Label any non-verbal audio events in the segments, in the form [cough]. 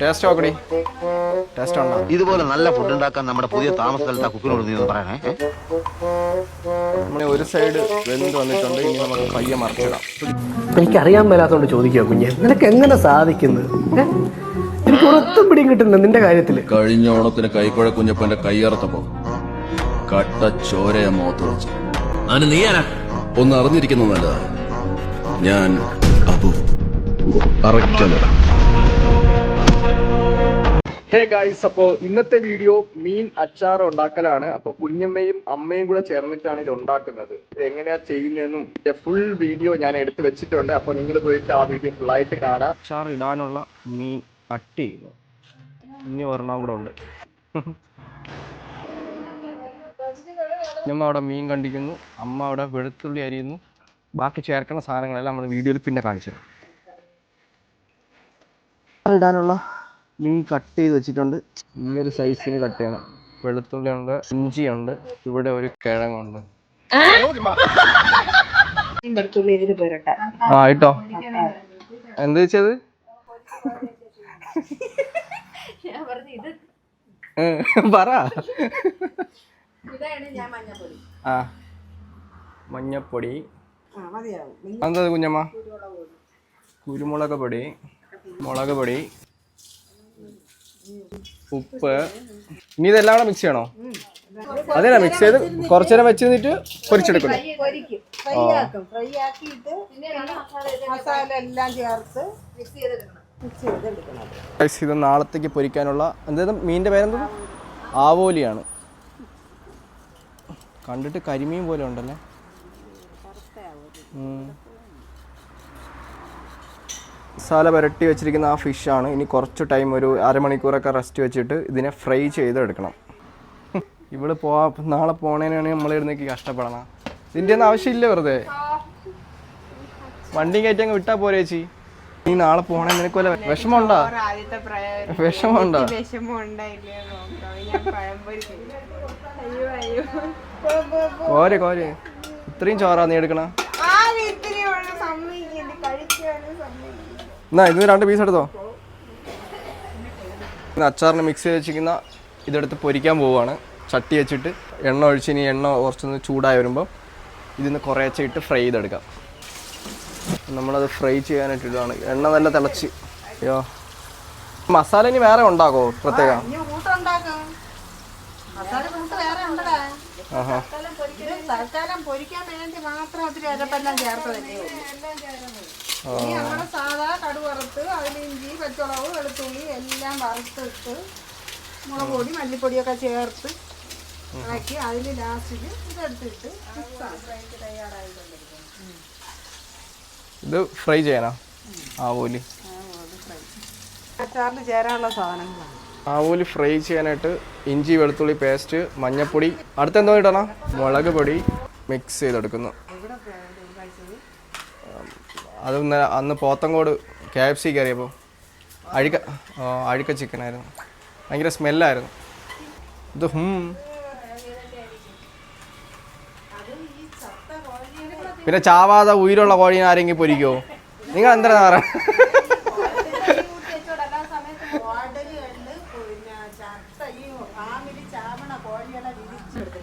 Taste നോക്കടി. Taste ഉണ്ടോ ഇതുപോലെ നല്ല ഫുഡ് ഉണ്ടാക്കാൻ നമ്മുടെ പുതിയ താമസ സ്ഥലത്ത് ആ കുക്കിനോട് നീ ഒന്ന് പറയണേ? നമ്മുടെ ഒരു സൈഡ് വെന്ത് വന്നിട്ടുണ്ട് ഇനി നമുക്ക് പയ്യെ മറിച്ചിടാം. എനിക്കറിയാൻ മേലാത്തോണ്ട് ചോദിക്കുക കുഞ്ഞെ നിനക്ക് എങ്ങനെ സാധിക്കുന്നത്? എനിക്ക് ഒരൊത്തും പിടിയും കിട്ടുന്നില്ല നിന്റെ കാര്യത്തിൽ. കഴിഞ്ഞ ഓണത്തിന് കൈക്കുഴ കുഞ്ഞപ്പന്റെ കൈയറത്തപ്പോ കട്ട ചോരയ മുഖത്ത് വെച്ചു. അവന് നീ ആരാ? ഒന്ന് അറിഞ്ഞിരിക്കുന്നു നല്ലതാ. ഞാൻ അബു. അറയ്ക്കലട. ഹേ ഗായ്സ് അപ്പോൾ ഇന്നത്തെ വീഡിയോ മീൻ അച്ചാർ ഉണ്ടാക്കലാണ്. അപ്പോൾ കുഞ്ഞമ്മയും അമ്മയും കൂടെ ചേർന്നിട്ടാണ് ഇത് ഉണ്ടാക്കുന്നത്. ഇത് എങ്ങനെയാ ചെയ്യുന്നതെന്നും ഫുൾ വീഡിയോ ഞാൻ എടുത്തു വെച്ചിട്ടുണ്ട്. അപ്പോൾ നിങ്ങൾ പോയിട്ട് ആ വീഡിയോ ഫുൾ ആയിട്ട് കാണാം. അച്ചാർ ഇടാനുള്ള മീൻ കട്ട് ചെയ്യുന്നു ഇനി ഒരെണ്ണം കൂടെ ഉണ്ട്. കുഞ്ഞമ്മ അവിടെ മീൻ കണ്ടിരിക്കുന്നു. അമ്മ അവിടെ വെളുത്തുള്ളി അരിയുന്നു. ബാക്കി ചേർക്കുന്ന സാധനങ്ങളെല്ലാം നമ്മൾ വീഡിയോയിൽ പിന്നെ കാണിച്ചു ഇടാനുള്ള മീൻ കട്ട് ചെയ്ത് വെച്ചിട്ടുണ്ട്. ഈ ഒരു സൈസിന് കട്ട് ചെയ്യണം. വെളുത്തുള്ളി ഉണ്ട് ഇഞ്ചി ഉണ്ട് ഇവിടെ ഒരു കിഴങ്ങുണ്ട്. വെളുത്തുള്ളി ഇതിൽ പുരട്ടെ ആ ഇട്ടോ എന്ത് വെച്ചത് പറ. ആ മഞ്ഞപ്പൊടി. എന്താ കുഞ്ഞമ്മ? കുരുമുളക് പൊടി. മുളക് പൊടി. ഉപ്പ്. ഇനി ഇതെല്ലാം കൂടെ മിക്സ് ചെയ്യണോ? അതെന്നാ മിക്സ് ചെയ്ത് കുറച്ചു നേരം വെച്ച് നിന്നിട്ട് പൊരിച്ചെടുക്കണം ഫ്രൈ ആക്കും. ഫ്രൈ ആക്കിയിട്ട് മസാല എല്ലാം ചേർത്ത് മിക്സ് ചെയ്തെടുക്കണം. മിക്സ് ഇത് നാളത്തേക്ക് പൊരിക്കാനുള്ള എന്തായാലും മീനിന്റെ പേരെന്താ? ആവോലിയാണ്. കണ്ടിട്ട് കരിമീൻ പോലെ ഉണ്ടല്ലേ? ഉം. മസാല പുരട്ടി വെച്ചിരിക്കുന്ന ആ ഫിഷാണ് ഇനി കുറച്ച് ടൈം ഒരു അരമണിക്കൂറൊക്കെ റെസ്റ്റ് വെച്ചിട്ട് ഇതിനെ ഫ്രൈ ചെയ്തെടുക്കണം. ഇവിടെ പോവാ നാളെ പോണേനാണ് നമ്മൾ ഇരുന്നേക്ക് കഷ്ടപ്പെടണം. ഇതിന്റെ ഒന്നും ആവശ്യമില്ല വെറുതെ. വണ്ടി കയറ്റി അങ്ങ് വിട്ടാ പോരേ ചേച്ചി. നീ നാളെ പോണേ നിനക്ക് വല്ല വിഷമമുണ്ടോ? വിഷമമുണ്ടോ? കോര് കോര് ഇത്രയും ചോറാ നീ എടുക്കണ ആ ഇത്തിരി വേണം സമ്മതിക്കുന്നു കഴിക്കാനും സമ്മതിക്കുന്നു എന്നാ ഇതിന് രണ്ട് പീസ് എടുത്തോ? ഇന്ന് അച്ചാറിന് മിക്സ് ചെയ്ത് വെച്ചിരിക്കുന്ന ഇതെടുത്ത് പൊരിക്കാൻ പോവുകയാണ്. ചട്ടി വെച്ചിട്ട് എണ്ണ ഒഴിച്ച് ഇനി എണ്ണ കുറച്ചൊന്ന് ചൂടായി വരുമ്പോൾ ഇതിന്ന് കുറേശ്ശെ ഇട്ട് ഫ്രൈ ചെയ്തെടുക്കാം. നമ്മളത് ഫ്രൈ ചെയ്യാനായിട്ട് ഇടുകയാണ് എണ്ണ നല്ല തിളച്ച്. അയ്യോ. മസാല ഇനി വേറെ ഉണ്ടാക്കോ പ്രത്യേക? തൽക്കാലം പൊരിക്കാൻ വേണ്ടി മാത്രം ഒത്തിരി അരപ്പെല്ലാം ചേർത്തതല്ലേ ഉള്ളൂ. ഇനി നമ്മുടെ സാധാ കടുക് വറുത്ത് അതിൽ ഇഞ്ചി പച്ചമുളക് വെളുത്തുള്ളി എല്ലാം വറുത്തിട്ട് മുളക് പൊടി മല്ലിപ്പൊടിയൊക്കെ ചേർത്ത് ഇളക്കി അതിൽ ലാസ്റ്റിൽ ഇതെടുത്തിട്ട്. ഇത് ഫ്രൈ ചെയ്യാനാ? ആവോലി. അച്ചാറിൽ ചേരാനുള്ള സാധനങ്ങളാണ്. ആവോലി ഫ്രൈ ചെയ്യാനായിട്ട് ഇഞ്ചി വെളുത്തുള്ളി പേസ്റ്റ് മഞ്ഞപ്പൊടി അടുത്തെന്തോ ഇടണം? മുളക് പൊടി മിക്സ് ചെയ്തെടുക്കുന്നു. അത് ഇന്നലെ അന്ന് പോത്തങ്കോട് കെ എഫ് സി കയറിയപ്പോൾ അഴുക്ക അഴുക്ക ചിക്കനായിരുന്നു ഭയങ്കര സ്മെല്ലായിരുന്നു ഇത് ഹും. പിന്നെ ചാവാതെ ഉயிருള്ള കോഴീനെ ആരെങ്കിലും പൊരിക്കോ നിങ്ങൾ എന്താ പറയുക?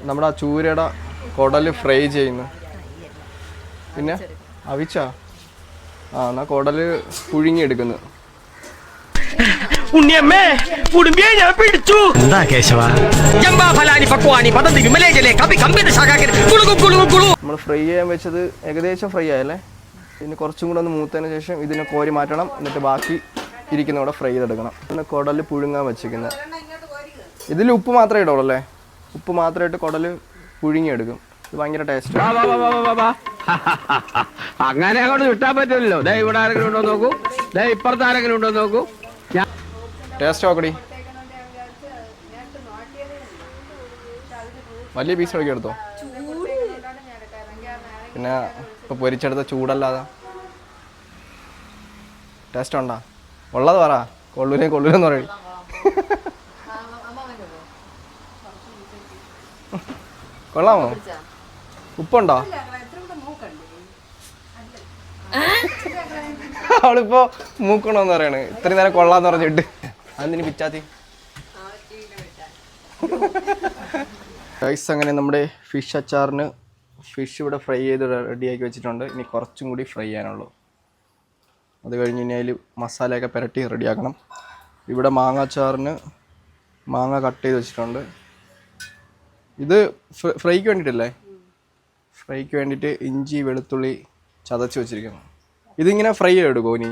നമ്മുടെ ആ ചൂരയുടെ കുടൽ ഫ്രൈ ചെയ്യുന്നു. പിന്നെ അവിച്ച? ആ എന്നാ കുടൽ പുഴുങ്ങിയെടുക്കുന്നു. ഉണ്ണിയമ്മേ കുടുംബിയെ ഞാൻ പിടിച്ചു. എന്താ കേശവ? ജമ്പാ ഫലാനി പക്വാനി വിമലേ കപി കമ്പിത ശാഖാകൻ കുളുകു കുളുകു കുളു നമ്മൾ ഫ്രൈ ചെയ്യാൻ വെച്ചത് ഏകദേശം ഫ്രൈ ആയല്ലേ? പിന്നെ കുറച്ചും കൂടെ ഒന്ന് മൂത്തതിന് ശേഷം ഇതിനെ കോരി മാറ്റണം. എന്നിട്ട് ബാക്കി ഇരിക്കുന്ന കൂടെ ഫ്രൈ ചെയ്തെടുക്കണം. പിന്നെ കുടൽ പുഴുങ്ങാൻ വെച്ചിരിക്കുന്നത് ഇതിൽ ഉപ്പ് മാത്രമേ ഇടുള്ളൂ അല്ലേ? ഉപ്പ് മാത്രമായിട്ട് ഇട്ട് കുടൽ പുഴുങ്ങിയെടുക്കും. ഇത് ഭയങ്കര ടേസ്റ്റ് [laughs] അങ്ങനെ അങ്ങോട്ട് കിട്ടാൻ പറ്റില്ലല്ലോ ദേ ഇവിടെ ആരെങ്കിലും ഉണ്ടോ നോക്കൂ. ദേ ഇപ്പുറത്ത് ആരെങ്കിലും ഉണ്ടോ നോക്കൂ. ടേസ്റ്റ് നോക്കടി. വലിയ പീസ് എടുക്കി എടുത്തോ? പിന്നെ ഇപ്പൊ പൊരിച്ചെടുത്ത ചൂടല്ലാതെ. ടേസ്റ്റ് ഉണ്ടാ? ഉള്ളത് പറ. കൊള്ളൂരേ കൊള്ളൂരെന്ന് പറയും. [laughs] കൊള്ളാമോ? ഉപ്പുണ്ടോ? അവളിപ്പോ മൂക്കണോന്ന് പറയണ്. ഇത്രയും നേരം കൊള്ളാന്ന് പറഞ്ഞിട്ട്. അതെന്തിന് പിച്ചാത്തി? റൈസ് അങ്ങനെ നമ്മുടെ ഫിഷ് അച്ചാറിന് ഫിഷ് ഇവിടെ ഫ്രൈ ചെയ്ത് റെഡിയാക്കി വെച്ചിട്ടുണ്ട്. ഇനി കുറച്ചും കൂടി ഫ്രൈ ചെയ്യാനുള്ളൂ. അത് കഴിഞ്ഞ് അതിൽ മസാലയൊക്കെ പുരട്ടി റെഡിയാക്കണം ഇവിടെ മാങ്ങ അച്ചാറിന് മാങ്ങ കട്ട് ചെയ്ത് വെച്ചിട്ടുണ്ട്. ഇത് ഫ്ര- ഫ്രൈക്ക് വേണ്ടിയിട്ടല്ലേ? ഫ്രൈക്ക് വേണ്ടിയിട്ട് ഇഞ്ചി വെളുത്തുള്ളി ചതച്ച് വെച്ചിരിക്കുന്നു. ഇതിങ്ങനെ ഫ്രൈ എടുക്കുമോ ഇനി?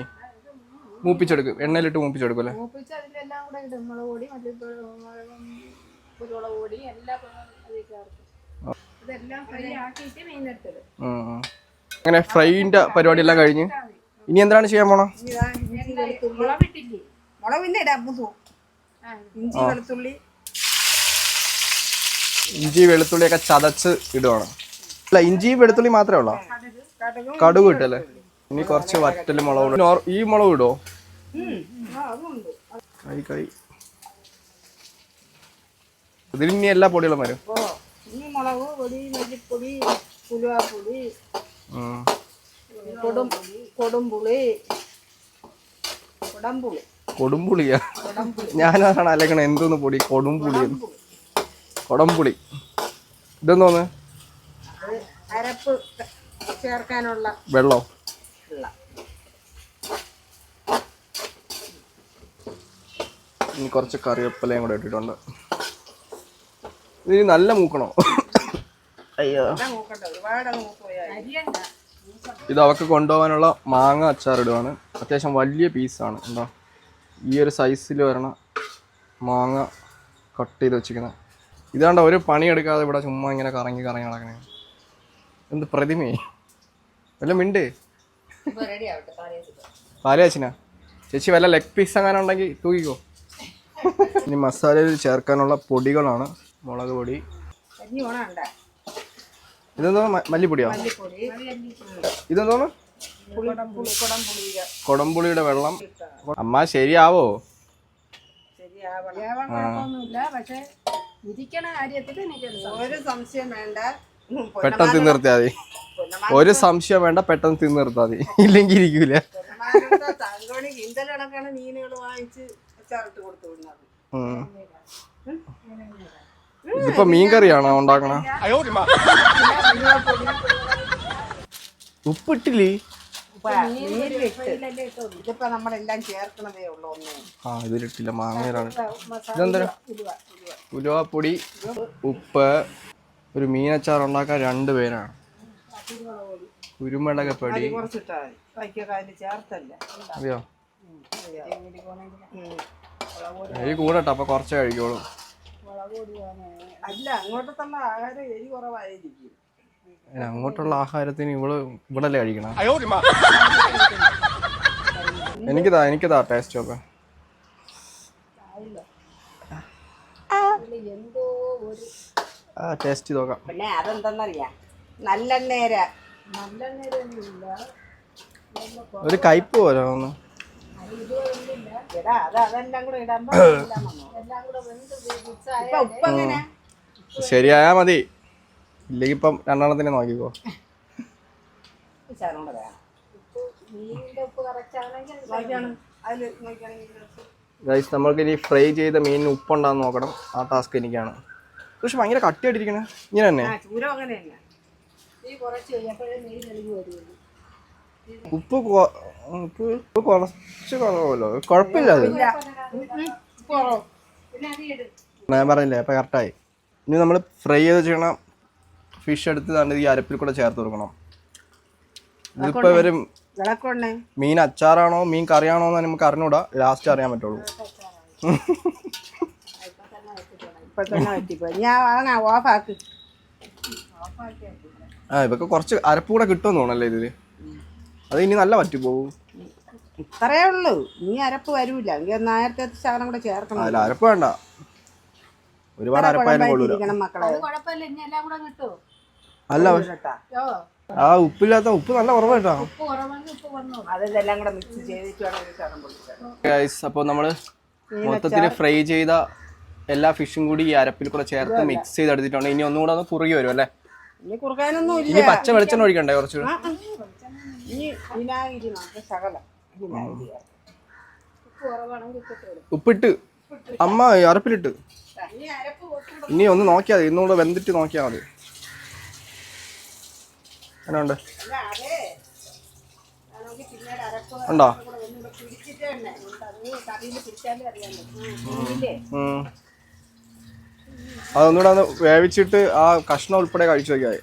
മൂപ്പിച്ചെടുക്കും. എണ്ണയിലിട്ട് മൂപ്പിച്ചെടുക്കും അല്ലേ? ഫ്രൈന്റെ പരിപാടി എല്ലാം. അങ്ങനെ കഴിഞ്ഞ്. ഇനി എന്താണ് ചെയ്യാൻ പോണോ? ഇഞ്ചി വെളുത്തുള്ളിയൊക്കെ ചതച്ച് ഇടുവാണ്. അല്ല ഇഞ്ചി വെളുത്തുള്ളി മാത്രമേ ഉള്ളൂ? കടുകും ഇട്ടല്ലേ? ഇനി കുറച്ച് വറ്റൽ മുളക് ഈ മുളക് ഇടോ? കൈ കൈ. ഇതിൽ ഇനി എല്ലാ പൊടികളും വരും. കൊടുമ്പുളിയാ ഞാനാണ് അലക്കണ. എന്തോന്ന് പൊടി? കൊടുമ്പുളി കൊടംപുളി. ഇതെന്തോന്ന്? അരപ്പ് ചേർക്കാനുള്ള വെള്ളോ? ഇനി കുറച്ച് കറിവേപ്പിലയും കൂടെ ഇട്ടിട്ടുണ്ട്. ഇനി നല്ല മൂക്കണോ? അയ്യോ. ഇത് അവക്ക് കൊണ്ടുപോകാനുള്ള മാങ്ങ അച്ചാറിടുവാണ്. അത്യാവശ്യം വലിയ പീസാണ്. എന്താ? ഈ ഒരു സൈസിൽ വരണ മാങ്ങ കട്ട് ചെയ്ത് വെച്ചിരിക്കുന്നത്. ഇതാണ്ട ഒരു പണിയെടുക്കാതെ ഇവിടെ ചുമ്മാ ഇങ്ങനെ കറങ്ങി കറങ്ങി നടക്കണേ? എന്ത് പ്രതിമയെ വല്ല മിണ്ട്. പാലയാച്ചിനാ ചേച്ചി വല്ല ലെഗ് പീസ് അങ്ങനെ ഉണ്ടെങ്കിൽ തൂക്കിക്കോ. ഇനി മസാലയിൽ ചേർക്കാനുള്ള പൊടികളാണ് മുളക് പൊടി. ഇതെന്തോ മല്ലിപ്പൊടിയോ? ഇതെന്തോന്ന്? കുടംപുളിക കൊടംപുളിയുടെ വെള്ളം. അമ്മ ശരിയാവോ? ശരിയാവണം. കുഴപ്പമൊന്നുമില്ല. പക്ഷെ ഇരിക്കണ കാര്യത്തിൽ എനിക്കൊരു ഒരു സംശയം വേണ്ട. പെട്ടെന്ന് തിന്നു നിർത്തിയാൽ മതി. ഒരു സംശയം വേണ്ട പെട്ടെന്ന് തിന്നു നിർത്താൽ മതി. ഇല്ലെങ്കിൽ ഇരിക്കൂല. ഇതിപ്പോ മീൻകറിയാണോ ഉണ്ടാക്കണ? ഉപ്പിട്ടില്ലേ? ആ ഇതിലിട്ടില്ല. മാങ്ങയിലാണ് ഇതെന്താ? ഉലുവാപ്പൊടി ഉപ്പ് ഒരു മീനച്ചാർ ഉണ്ടാക്കാൻ രണ്ട് പേരാണ്. കുരുമുളക് പൊടി. അതെയോ? എരി കൂടട്ടോ അപ്പൊ കുറച്ച് കഴിക്കോളൂ അങ്ങോട്ടുള്ള ആഹാരത്തിന് ഇവൾ ഇവിടെ അല്ലേ കഴിക്കണം എനിക്കതാ എനിക്കതാ ടേസ്റ്റ് ഒക്കെ. ആ. ടേസ്റ്റ് നോക്കാം. പിന്നെ അതെന്തെന്നറിയാം? നല്ലെണ്ണേര. ഒരു കയ്പ് പോലെ ഒന്ന്. [coughs] ശരിയായാ മതി. ഇല്ലെങ്കിൽ ഇപ്പം രണ്ടെണ്ണത്തിന് നോക്കിക്കോ. ഗൈസ് നമ്മൾക്ക് ഇനി ഫ്രൈ ചെയ്ത മീനിന് ഉപ്പുണ്ടാന്ന് നോക്കണം. ആ ടാസ്ക് എനിക്കാണ്. പക്ഷെ ഭയങ്കര കട്ടിയായിട്ടിരിക്കണേ. ഇങ്ങനെ തന്നെ. ഉപ്പ് ഉപ്പ് ഉപ്പ് കുറച്ച് കുറവല്ലോ കുഴപ്പമില്ല അത്. ഞാൻ പറഞ്ഞില്ലേ അപ്പം കറക്റ്റായി. ഇനി നമ്മൾ ഫ്രൈ ചെയ്ത് ചെയ്യണം ഫിഷ് എടുത്ത് തന്നെ ഈ അരപ്പിൽ കൂടെ ചേർത്ത് കൊടുക്കണം. ഇതിപ്പോ ഇവർ മീൻ അച്ചാറാണോ മീൻ കറിയാണോ എന്ന് നമുക്ക് അറിഞ്ഞൂടാ ലാസ്റ്റ് അറിയാൻ പറ്റുള്ളൂ. [laughs] ഇപ്പൊ തന്നെ പറ്റിപ്പോയി ഞാൻ ഓഫാക്ക് ആ ഇവക്ക് കുറച്ച് അരപ്പ് കൂടെ കിട്ടുമെന്ന് തോന്നല്ലേ ഇതിൽ? അത് ഇനി നല്ല പറ്റി പോകും ഇത്രയേ ഉള്ളൂ. നീ അരപ്പ് വരൂല. എങ്കിൽ നേരത്തെ ശകലം കൂടെ ചേർക്കണം. അല്ല അരപ്പ് വേണ്ട. ഒരുപാട് അരപ്പായാലും കൊള്ളൂല. മക്കളെ. ഇനി അല്ല ആ ഉപ്പില്ലാത്ത ഉപ്പ് നല്ല കുറവായിട്ടാ. അതെല്ലാം കൂടെ മിക്സ് ചെയ്തിട്ട് അപ്പോൾ നമ്മൾ മൊത്തത്തിൽ ഫ്രൈ ചെയ്ത എല്ലാ ഫിഷും കൂടി ഈ അരപ്പിൽ കൂടെ ചേർത്ത് മിക്സ് ചെയ്ത് എടുത്തിട്ടുണ്ട് ഇനി ഒന്നും കൂടെ ഒന്ന് കുറുകി വരും അല്ലേ? ഇനി പച്ച വെളിച്ചെണ്ണ ഒഴിക്കണ്ടേ കുറച്ചുകൂടെ? ഉപ്പിട്ട്. അമ്മ അരപ്പിലിട്ട്. ഇനി ഒന്ന് നോക്കിയാൽ മതി. ഇന്നുകൂടെ വെന്തിട്ട് നോക്കിയാൽ മതി. അങ്ങനെ ഉണ്ട്? അതൊന്നുകൂടെ ഒന്ന് വേവിച്ചിട്ട് ആ കഷ്ണം ഉൾപ്പെടെ കഴിച്ചു നോക്കിയാൽ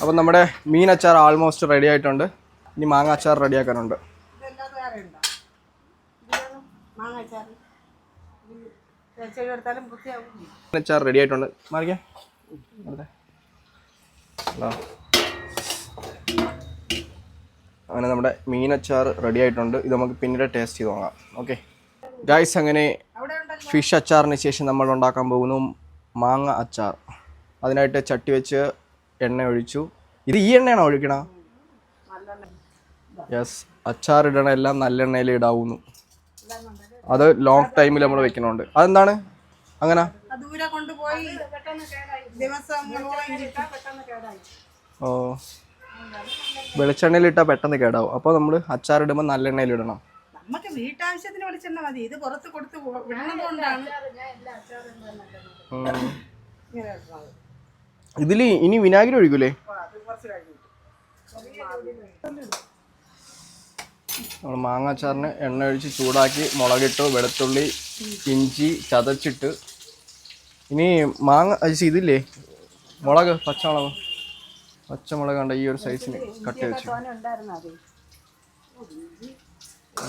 അപ്പം നമ്മുടെ മീൻ അച്ചാർ ആൾമോസ്റ്റ് റെഡി ആയിട്ടുണ്ട്. ഇനി മാങ്ങ അച്ചാർ റെഡിയാക്കാനുണ്ട് അച്ചാർ റെഡി ആയിട്ടുണ്ട്. അങ്ങനെ നമ്മുടെ മീൻ അച്ചാർ റെഡി ആയിട്ടുണ്ട്. ഇത് നമുക്ക് പിന്നീട് ടേസ്റ്റ് ചെയ്ത് നോക്കാം ഓക്കെ ഗൈസ് അങ്ങനെ ഫിഷ് അച്ചാറിന് ശേഷം നമ്മൾ ഉണ്ടാക്കാൻ പോകുന്നു മാങ്ങ അച്ചാർ. അതിനായിട്ട് ചട്ടി വെച്ച് എണ്ണ ഒഴിച്ചു. ഇത് ഈ എണ്ണയാണോ ഒഴിക്കണ? യെസ് അച്ചാർ ഇടണ എല്ലാം നല്ല എണ്ണയിൽ ഇടാവുന്നു. അത് ലോങ് ടൈമിൽ നമ്മൾ വെക്കണുണ്ട്. അതെന്താണ്? അങ്ങനെ? ഓ വെളിച്ചെണ്ണയിൽ ഇട്ടാൽ പെട്ടെന്ന് കേടാവും. അപ്പോൾ നമ്മൾ അച്ചാർ ഇടുമ്പോൾ നല്ല എണ്ണയിൽ ഇടണം. നമുക്ക് വീട്ടാവശ്യത്തിന് വെളിച്ചെണ്ണ മതി. ഇത് പുറത്ത് കൊടുത്ത് വിടുന്നതുകൊണ്ടാണ്. ഇങ്ങനെ. ഇതിൽ ഇനി വിനാഗിരി ഒഴിക്കൂലേ? അത് കുറച്ച് നമ്മൾ മാങ്ങാച്ചാറിന് എണ്ണ ഒഴിച്ച് ചൂടാക്കി മുളകിട്ട് വെളുത്തുള്ളി ഇഞ്ചി ചതച്ചിട്ട്. ഇനി മാങ്ങ അരിച്ച് ഇതില്ലേ? മുളക് പച്ചമുളക്. പച്ചമുളക് കണ്ട ഈ ഒരു സൈസിന് കട്ട് വെച്ചു.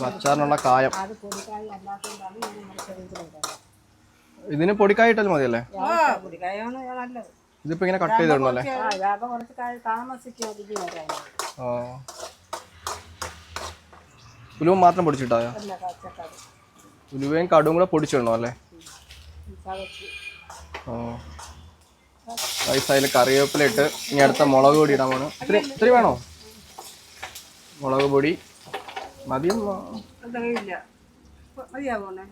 അച്ചാറിനുള്ള കായം. ഇതിന് പൊടിക്കായ ഇട്ടാലും മതിയല്ലേ? ഇതിപ്പോ ഇങ്ങനെ കട്ട് ചെയ്തിടണല്ലേ ആ ഓ ഉലുവ മാത്രം പൊടിച്ചിട്ടായോ? അല്ല പച്ചക്കറി. ഉലുവയും കടുവും കൂടെ പൊടിച്ചിടണോ അല്ലേ? ഓ അതിൽ കറിവേപ്പില ഇട്ട് ഇനി അടുത്ത മുളക് പൊടി ഇടാൻ വേണം ഇത്തിരി ഇത്തിരി വേണോ? മുളക് പൊടി മതിയും തികയില്ല മതിയാവണേ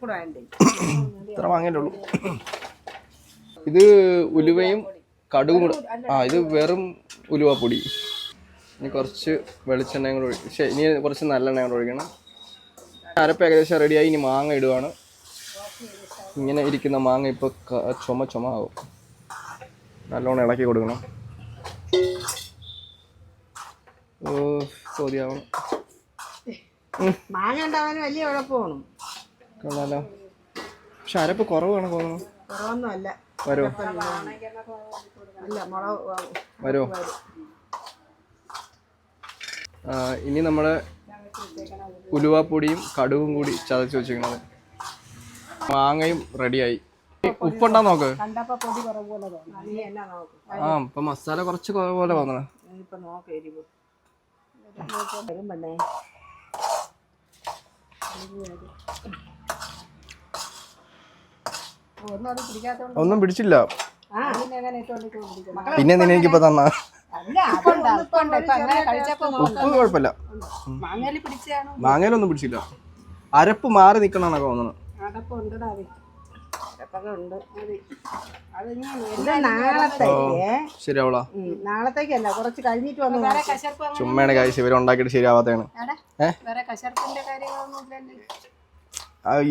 കൂടെ വേണ്ടേ? ഇത്ര ഇത് ഉലുവയും കടുകും കൂടെ. ആ ഇത് വെറും ഉലുവ പൊടി. ഇനി കുറച്ച് വെളിച്ചെണ്ണയും കൂടെ ഒഴി ശരി ഇനി കുറച്ച് നല്ലെണ്ണയും കൂടെ ഒഴിക്കണം. അരപ്പ് ഏകദേശം റെഡിയായി. ഇനി മാങ്ങ ഇടുവാണ്. ഇങ്ങനെ ഇരിക്കുന്ന മാങ്ങ ഇപ്പോൾ ചുമ ചുമ ആവും നല്ലോണം ഇളക്കി കൊടുക്കണം. ഓ കൊതിയാവണം മാങ്ങ ഉണ്ടാവാൻ വലിയ കുഴപ്പമാണ് കൊള്ളാലോ. പക്ഷെ അരപ്പ് കുറവാണ് തോന്നുന്നു. കുറവൊന്നും അല്ല വരോ? അല്ല മുളക് വരോ? ആ, ഇനി നമ്മൾ ഉലുവാപ്പൊടിയും കടുവും കൂടി ചതച്ച് വെച്ചിരിക്കണത് മാങ്ങയും റെഡിയായി. ഉപ്പുണ്ടാ നോക്ക്? ആ ഇപ്പൊ മസാല കുറച്ച് കുറവ് പോലെ തോന്നണേ ഇപ്പൊ നോക്ക് എരിവ് വരും പെണ്ണേ ഒന്നും പിടിച്ചില്ല. പിന്നെ പിന്നെ നിനക്കിപ്പോ തന്ന. ഉപ്പ് കുഴപ്പമില്ല. മാങ്ങയിലൊന്നും പിടിച്ചില്ല. അരപ്പ് മാറി നിക്കണെന്നൊക്കെ തോന്നുന്നു ഇനി നാളത്തേക്ക്. ശരിയാവളാ നാളത്തേക്കല്ല കുറച്ച് കഴിഞ്ഞിട്ട് വന്നു ചുമ്മയാണ് കാഴ്ച ഇവർ ഉണ്ടാക്കിയിട്ട് ശരിയാവാത്തതാണ്.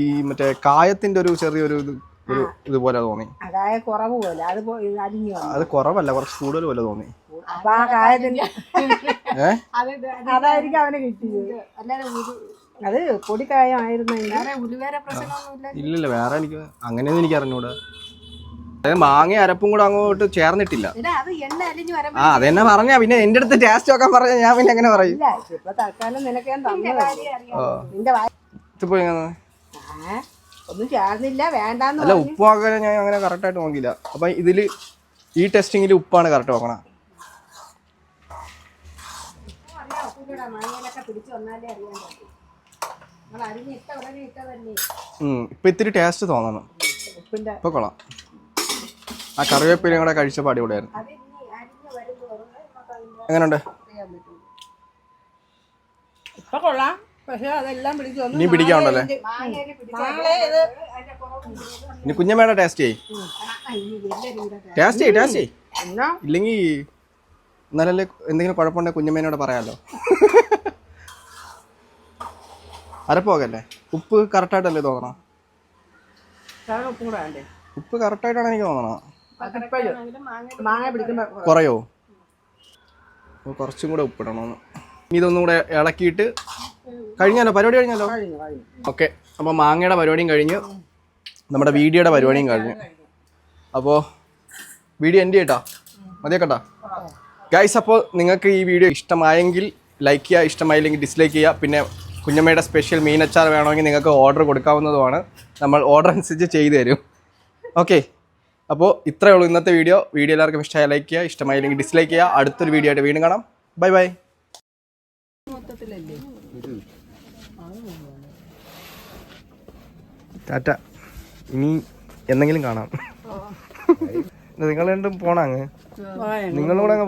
ഈ മറ്റേ കായത്തിന്റെ ഒരു ചെറിയൊരു ഇത് ഒരു ഇതുപോലെ തോന്നി. അതായ കുറവ് പോലെ അത് വന്നു. അത് കുറവല്ല കുറച്ച് കൂടുതൽ പോലെ തോന്നി. അപ്പൊ ആ കായത്തിന്റെ അതായിരിക്കും അവനെ കിട്ടിയത്. അല്ലാതെ അത് പൊടിക്കായമായിരുന്നു വേറെ ഉലുവേറെ പ്രശ്നമൊന്നുമില്ല. ഇല്ലില്ല വേറെ എനിക്ക് അങ്ങനെയൊന്നും എനിക്ക് അറിഞ്ഞൂടാ. മാങ്ങ അരപ്പും കൂടെ അങ്ങോട്ട് ചേർന്നിട്ടില്ല. ആ അതെന്നെ പറഞ്ഞ പിന്നെ എന്റെ അടുത്ത് ടേസ്റ്റ് നോക്കാൻ പറഞ്ഞ ഞാൻ പിന്നെ എങ്ങനെ പറയും? ഇതിപ്പോ ഒന്നും ചേർന്നില്ല വേണ്ടാന്ന് അല്ല ഉപ്പ് നോക്കാൻ ഞാൻ അങ്ങനെ കറക്റ്റ് ആയിട്ട് നോക്കിയില്ല. അപ്പൊ ഇതിൽ ഈ ടെസ്റ്റിങ്ങിൽ ഉപ്പാണ് കറക്റ്റ് നോക്കണം. പിടിച്ചു വന്നാലേ അറിയാൻ പറ്റും നമ്മൾ അരിഞ്ഞ് ഇട്ട ഉടനെ ഇട്ടതല്ലേ ഉം ഇപ്പൊ ഇത്തിരി ടേസ്റ്റ് തോന്നണം. ഇപ്പൊ കൊള്ളാം. ആ കറിവേപ്പിലയും കൂടെ കഴിച്ചപ്പോൾ അടിപൊളിയായിരുന്നു എങ്ങനെയുണ്ട് അറിയാൻ പറ്റും. ഇപ്പൊ കൊള്ളാം. പക്ഷെ അതെല്ലാം പിടിച്ചു വന്നു ഇനി കുഞ്ഞമ്മയുടെ ടേസ്റ്റ് ചെയ് ടേസ്റ്റ് ചെയ് ടേസ്റ്റ് ചെയ് ഇല്ലെങ്കിൽ എന്നാലല്ലേ എന്തെങ്കിലും കുഴപ്പമുണ്ടെങ്കിൽ കുഞ്ഞമ്മേനോട് പറയാമല്ലോ [laughs] അരപ്പോകല്ലേ ഉപ്പ് കറക്റ്റായിട്ടല്ലേ തോന്നണം? ഉപ്പും കറക്റ്റായിട്ടാണ് എനിക്ക് തോന്നണം. കുറയോ? കുറച്ചും കൂടെ ഉപ്പിടണമെന്ന് ഇനി ഇതൊന്നും കൂടെ ഇളക്കിയിട്ട് കഴിഞ്ഞല്ലോ പരിപാടി കഴിഞ്ഞല്ലോ ഓക്കെ. അപ്പോൾ മാങ്ങയുടെ പരിപാടിയും കഴിഞ്ഞ്. നമ്മുടെ വീഡിയോയുടെ പരിപാടിയും കഴിഞ്ഞു. അപ്പോൾ വീഡിയോ എന്റെ കേട്ടോ മതിയാക്കട്ടാ? ഗൈസ് അപ്പോൾ നിങ്ങൾക്ക് ഈ വീഡിയോ ഇഷ്ടമായെങ്കിൽ ലൈക്ക് ചെയ്യുക ഇഷ്ടമായില്ലെങ്കിൽ ഡിസ്ലൈക്ക് ചെയ്യുക. പിന്നെ കുഞ്ഞമ്മയുടെ സ്പെഷ്യൽ മീനച്ചാർ വേണമെങ്കിൽ നിങ്ങൾക്ക് ഓർഡർ കൊടുക്കാവുന്നതുമാണ്. നമ്മൾ ഓർഡർ അനുസരിച്ച് ചെയ്തു തരും. ഓക്കെ അപ്പോൾ ഇത്രയേ ഉള്ളൂ ഇന്നത്തെ വീഡിയോ വീഡിയോ എല്ലാവർക്കും ഇഷ്ടമായ ലൈക്ക് ചെയ്യുക ഇഷ്ടമായില്ലെങ്കിൽ ഡിസ്ലൈക്ക് ചെയ്യുക. അടുത്തൊരു വീഡിയോ ആയിട്ട് വീണ്ടും കാണാം. ബൈ ബൈ ടാറ്റ ഇനി എന്തെങ്കിലും കാണാം. നിങ്ങൾ രണ്ടും പോണ അങ്ങ്? കൂടെ അങ്ങ്